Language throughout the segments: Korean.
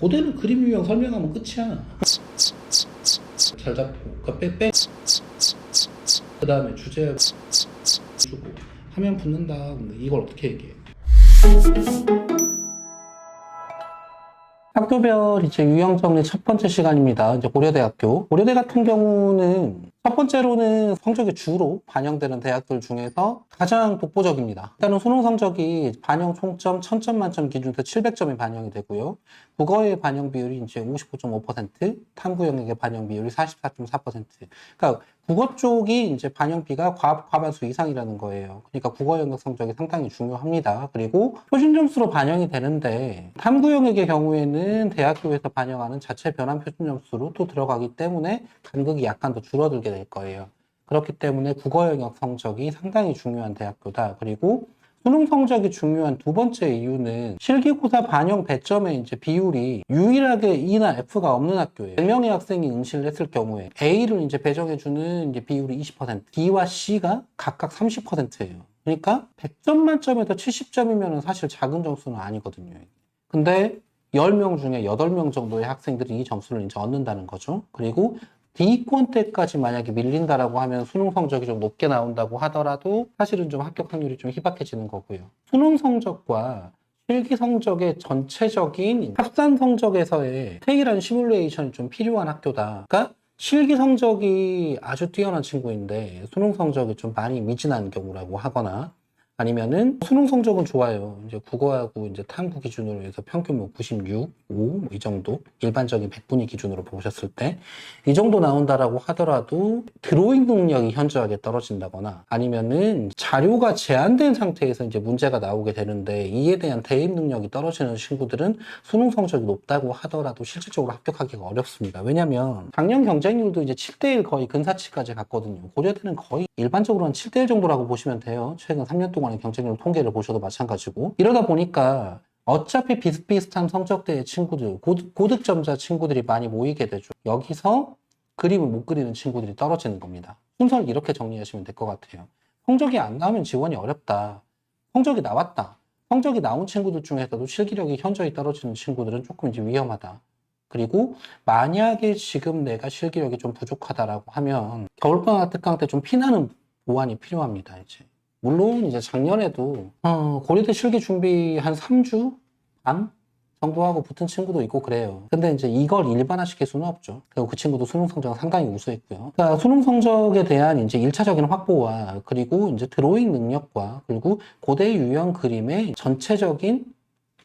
고대는 그림 유형 설명하면 끝이야. 잘 잡고 그 빼 빼. 그 다음에 주제 주고 하면 붙는다. 근데 이걸 어떻게 얘기해? 학교별 이제 유형 정리 첫 번째 시간입니다. 이제 고려대학교. 고려대 같은 경우는 첫 번째로는 성적이 주로 반영되는 대학들 중에서 가장 독보적입니다. 일단은 수능 성적이 반영 총점 1000점 만점 기준에서 700점이 반영이 되고요. 국어의 반영 비율이 이제 55.5%, 탐구 영역의 반영 비율이 44.4%. 그러니까 국어 쪽이 이제 반영비가 과, 과반수 이상이라는 거예요. 그러니까 국어 영역 성적이 상당히 중요합니다. 그리고 표준 점수로 반영이 되는데 탐구 영역의 경우에는 대학교에서 반영하는 자체 변환 표준 점수로 또 들어가기 때문에 간극이 약간 더 줄어들게 될 거예요. 그렇기 때문에 국어 영역 성적이 상당히 중요한 대학교다. 그리고 수능 성적이 중요한 두 번째 이유는 실기고사 반영 배점의 이제 비율이 유일하게 E나 F가 없는 학교예요. 100명의 학생이 응시를 했을 경우에 A를 이제 배정해주는 이제 비율이 20%, B와 C가 각각 30%예요. 그러니까 100점 만점에서 70점이면 사실 작은 점수는 아니거든요. 근데 10명 중에 8명 정도의 학생들이 이 점수를 이제 얻는다는 거죠. 그리고 D권 때까지 만약에 밀린다라고 하면 수능 성적이 좀 높게 나온다고 하더라도 사실은 좀 합격 확률이 좀 희박해지는 거고요. 수능 성적과 실기 성적의 전체적인 합산 성적에서의 테일한 시뮬레이션이 좀 필요한 학교다. 그러니까 실기 성적이 아주 뛰어난 친구인데 수능 성적이 좀 많이 미진한 경우라고 하거나 아니면은 수능 성적은 좋아요. 이제 국어하고 이제 탐구 기준으로 해서 평균 뭐 96, 5, 이 정도 일반적인 100분위 기준으로 보셨을 때 이 정도 나온다라고 하더라도 드로잉 능력이 현저하게 떨어진다거나 아니면은 자료가 제한된 상태에서 이제 문제가 나오게 되는데 이에 대한 대입 능력이 떨어지는 친구들은 수능 성적이 높다고 하더라도 실질적으로 합격하기가 어렵습니다. 왜냐면 작년 경쟁률도 이제 7대1 거의 근사치까지 갔거든요. 고려대는 거의 일반적으로 한 7대1 정도라고 보시면 돼요. 최근 3년 동안 의 경쟁률 통계를 보셔도 마찬가지고 이러다 보니까 어차피 비슷비슷한 성적대의 친구들, 고득, 고득점자 친구들이 많이 모이게 되죠. 여기서 그림을 못 그리는 친구들이 떨어지는 겁니다. 순서를 이렇게 정리하시면 될 것 같아요. 성적이 안 나오면 지원이 어렵다. 성적이 나왔다. 성적이 나온 친구들 중에서도 실기력이 현저히 떨어지는 친구들은 조금 이제 위험하다. 그리고 만약에 지금 내가 실기력이 좀 부족하다라고 하면 겨울방학 특강 때 좀 피나는 보완이 필요합니다. 이제 물론 이제 작년에도 어, 고려대 실기 준비 한 3주 반 정도 하고 붙은 친구도 있고 그래요. 근데 이제 이걸 일반화시킬 수는 없죠. 그리고 그 친구도 수능 성적은 상당히 우수했고요. 그러니까 수능 성적에 대한 이제 1차적인 확보와 그리고 이제 드로잉 능력과 그리고 고대 유형 그림의 전체적인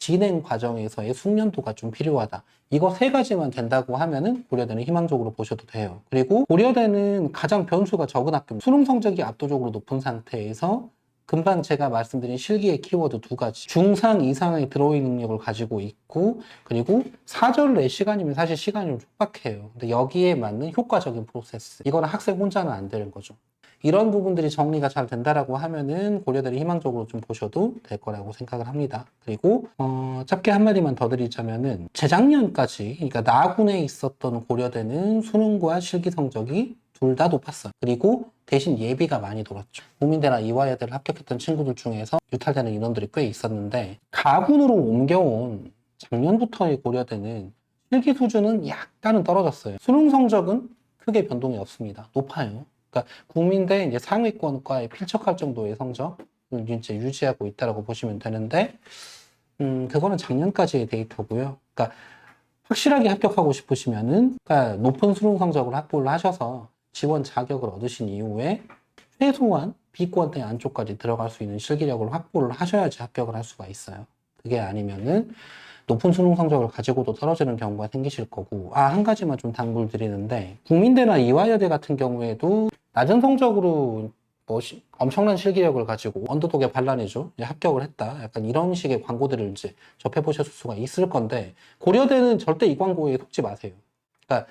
진행 과정에서의 숙련도가 좀 필요하다. 이거 세 가지만 된다고 하면은 고려대는 희망적으로 보셔도 돼요. 그리고 고려대는 가장 변수가 적은 학교입니다. 수능 성적이 압도적으로 높은 상태에서 금방 제가 말씀드린 실기의 키워드 두 가지. 중상 이상의 드로잉 능력을 가지고 있고, 그리고 4절 4시간이면 사실 시간이 좀 촉박해요. 근데 여기에 맞는 효과적인 프로세스. 이거는 학생 혼자는 안 되는 거죠. 이런 부분들이 정리가 잘 된다라고 하면은 고려대를 희망적으로 좀 보셔도 될 거라고 생각을 합니다. 그리고 어, 짧게 한 마디만 더 드리자면은 재작년까지 그러니까 나군에 있었던 고려대는 수능과 실기 성적이 둘 다 높았어요. 그리고 대신 예비가 많이 돌았죠. 국민대나 이화여대를 합격했던 친구들 중에서 유탈되는 인원들이 꽤 있었는데 가군으로 옮겨온 작년부터의 고려대는 실기 수준은 약간은 떨어졌어요. 수능 성적은 크게 변동이 없습니다. 높아요. 그러니까 국민대 이제 상위권과에 필적할 정도의 성적을 이제 유지하고 있다라고 보시면 되는데, 음, 그거는 작년까지의 데이터고요. 그러니까 확실하게 합격하고 싶으시면은, 그러니까 높은 수능 성적을 확보를 하셔서 지원 자격을 얻으신 이후에 최소한 B권대 안쪽까지 들어갈 수 있는 실기력을 확보를 하셔야지 합격을 할 수가 있어요. 그게 아니면은 높은 수능 성적을 가지고도 떨어지는 경우가 생기실 거고, 아, 한 가지만 좀 당부를 드리는데, 국민대나 이화여대 같은 경우에도 낮은 성적으로 뭐 시- 엄청난 실기력을 가지고 언더독의 반란이죠. 합격을 했다. 약간 이런 식의 광고들을 이제 접해보셨을 수가 있을 건데, 고려대는 절대 이 광고에 속지 마세요. 그러니까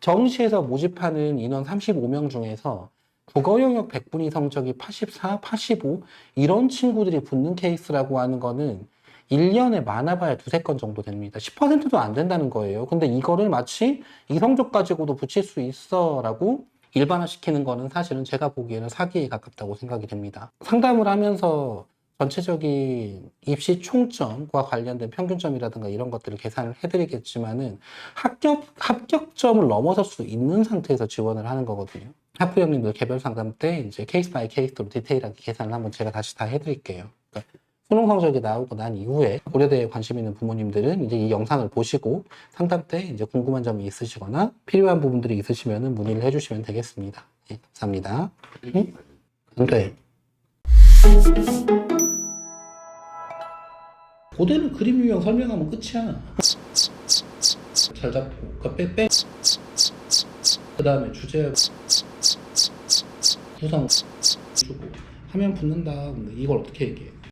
정시에서 모집하는 인원 35명 중에서 국어 영역 100분위 성적이 84, 85 이런 친구들이 붙는 케이스라고 하는 거는 1년에 많아봐야 두세 건 정도 됩니다. 10%도 안 된다는 거예요. 근데 이거를 마치 이 성적 가지고도 붙일 수 있어 라고 일반화시키는 거는 사실은 제가 보기에는 사기에 가깝다고 생각이 됩니다. 상담을 하면서 전체적인 입시 총점과 관련된 평균점이라든가 이런 것들을 계산을 해드리겠지만은 합격, 합격점을 넘어설 수 있는 상태에서 지원을 하는 거거든요. 학부형님들 개별 상담 때 이제 케이스 바이 케이스로 디테일하게 계산을 한번 제가 다시 다 해드릴게요. 그러니까 수능 성적이 나오고 난 이후에 고려대에 관심 있는 부모님들은 이제 이 영상을 보시고 상담 때 이제 궁금한 점이 있으시거나 필요한 부분들이 있으시면 문의를 해주시면 되겠습니다. 예, 감사합니다. 응? 네. 고대는 그림 유형 설명하면 끝이야. 잘 잡고, 그 빼, 빼. 그 다음에 주제 구성 주고 하면 붙는다. 근데 이걸 어떻게 얘기해?